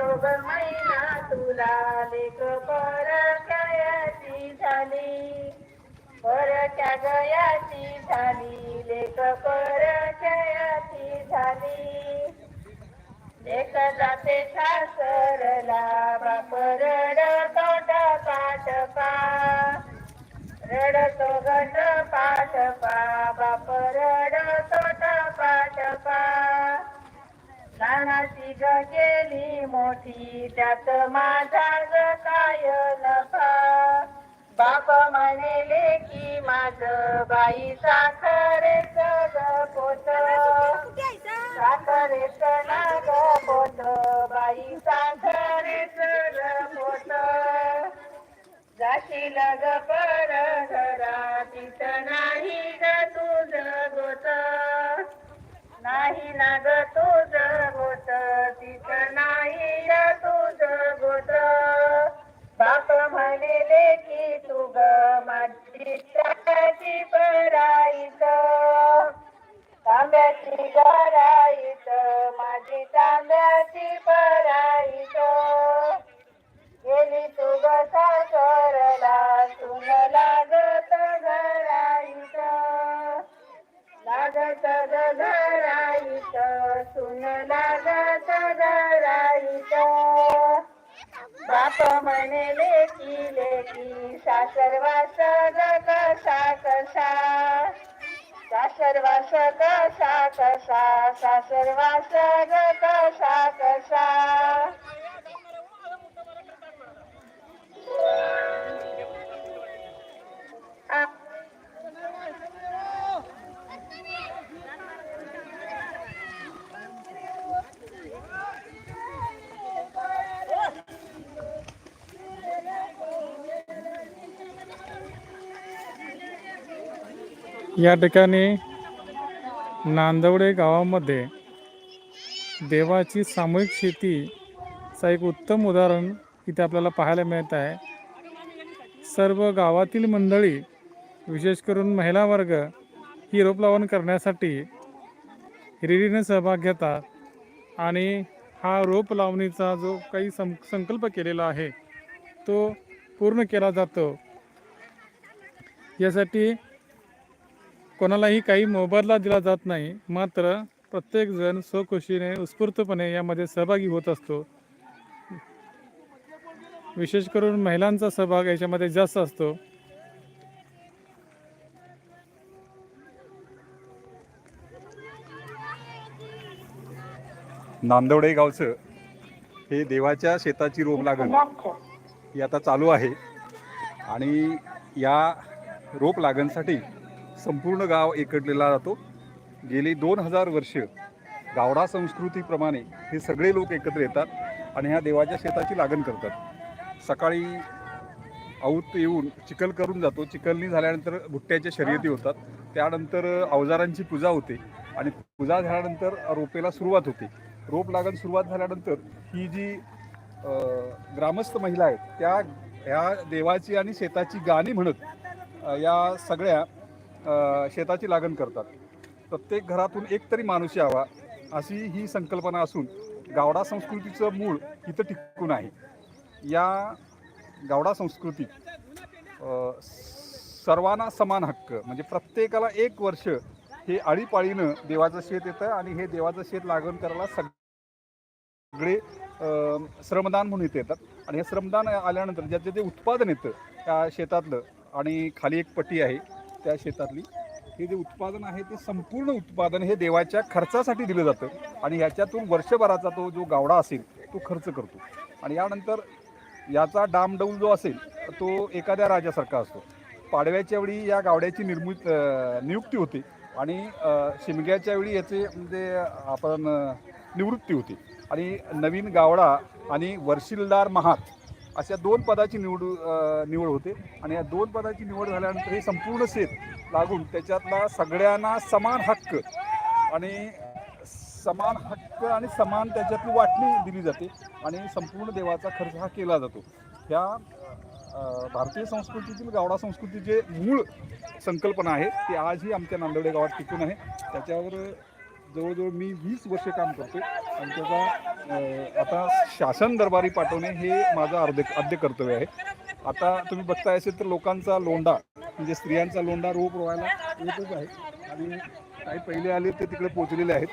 सांगतो ग मैना तुला लेख परक्याची झाली परक्या गयाची झाली लेख परक्याची झाली लेख जाते सासरला बाप रडतो पाटपा रडतो गट पाटपा बाप रडतो पाठपा. लहानाची ग गेली मोठी त्यात माझा ग काय नफा बाप म्हणेले की माझ बाई साखरेच ग पोत. साखरेच ना ग पोत बाई साखरेच ग पोत. जाशील ग पर घरा तिथं नाही ग तुझ गोत. नाही ना ग ग माझी त्याची पराईत तांब्याची गराईत माझी तांब्याची पराईत बाप म्हणे लेकी लेकी सासरवास ग कसा कसा सासरवास कसा कसा सासरवास ग कसा कसा या ठिकाणी नांदवडे गावामध्ये देवाची सामूहिक शेतीचा एक उत्तम उदाहरण इथे आपल्याला पाहायला मिळत आहे. सर्व गावातील मंडळी विशेष करून महिला वर्ग ही रोप लावण करण्यासाठी हिरिरीने सहभाग घेतात आणि हा रोप लावणीचा जो काही सं संकल्प केलेला आहे तो पूर्ण केला जातो. यासाठी कोणालाही काही मोबदला दिला जात नाही मात्र प्रत्येकजण स्वखुशीने उत्स्फूर्तपणे यामध्ये सहभागी होत असतो. विशेष करून महिलांचा सहभाग याच्यामध्ये जास्त असतो. नांदवडे गावचं हे देवाच्या शेताची रोप लागण ही आता चालू आहे. आणि या रोप लागणसाठी संपूर्ण गाव एकटलेला जातो गेली दोन हजार वर्ष गावडा संस्कृतीप्रमाणे हे सगळे लोक एकत्र येतात आणि ह्या देवाच्या शेताची लागण करतात. सकाळी औत येऊन चिखल करून जातो. चिखलनी झाल्यानंतर भुट्ट्याच्या शर्यती होतात. त्यानंतर अवजारांची पूजा होते आणि पूजा झाल्यानंतर रोपेला सुरुवात होते. रोप लागण सुरुवात झाल्यानंतर ही जी ग्रामस्थ महिला आहेत त्या ह्या देवाची आणि शेताची गाणी म्हणत या सगळ्या शेताची लागण करतात. प्रत्येक घरातून एक तरी माणूस यावा अशी ही संकल्पना असून गावडा संस्कृतीचं मूळ इथं टिकून आहे. या गावडा संस्कृतीत सर्वांना समान हक्क म्हणजे प्रत्येकाला एक वर्ष हे आळीपाळीनं देवाचं शेत येतं आणि हे देवाचं शेत लागण करायला सगळे श्रमदान म्हणून इथे येतात. आणि हे श्रमदान आल्यानंतर ज्याचं जे उत्पादन येतं त्या शेतातलं आणि खाली एक पट्टी आहे त्या शेतातली. हे जे उत्पादन आहे ते संपूर्ण उत्पादन हे देवाच्या खर्चासाठी दिलं जातं. आणि ह्याच्यातून वर्षभराचा तो जो गावडा असेल तो खर्च करतो. आणि यानंतर याचा डामडौल जो असेल तो एखाद्या राजासारखा असतो. पाडव्याच्या वेळी या गावड्याची निर्मित नियुक्ती होते. आणि शिमग्याच्या वेळी याचे म्हणजे आपण निवृत्ती होते. आणि नवीन गावडा आणि वर्षिलदार महात अशा दोन पदाची निवड निवड होते. आणि या दोन पदाची निवड झाल्यानंतर हे संपूर्ण शेत लागून त्याच्यातला सगळ्यांना समान हक्क आणि समान हक्क आणि समान त्याच्यातली वाटणी दिली जाते आणि संपूर्ण देवाचा खर्च हा केला जातो. ह्या भारतीय संस्कृतीतील गावडा संस्कृतीचे मूळ संकल्पना आहे. ती आजही आमच्या नांदवडे गावात टिकून आहे. त्याच्यावर जवळजवळ मी वीस वर्ष काम करतोय. आणि त्याचा आता शासन दरबारी पाठवणे हे माझं अर्धे आद्य कर्तव्य आहे. आता तुम्ही बघताय असेल तर लोकांचा लोंढा म्हणजे स्त्रियांचा लोंढा रोप रोवायला येतच आहे. आणि काही पहिले आले ते तिकडे पोचलेले आहेत.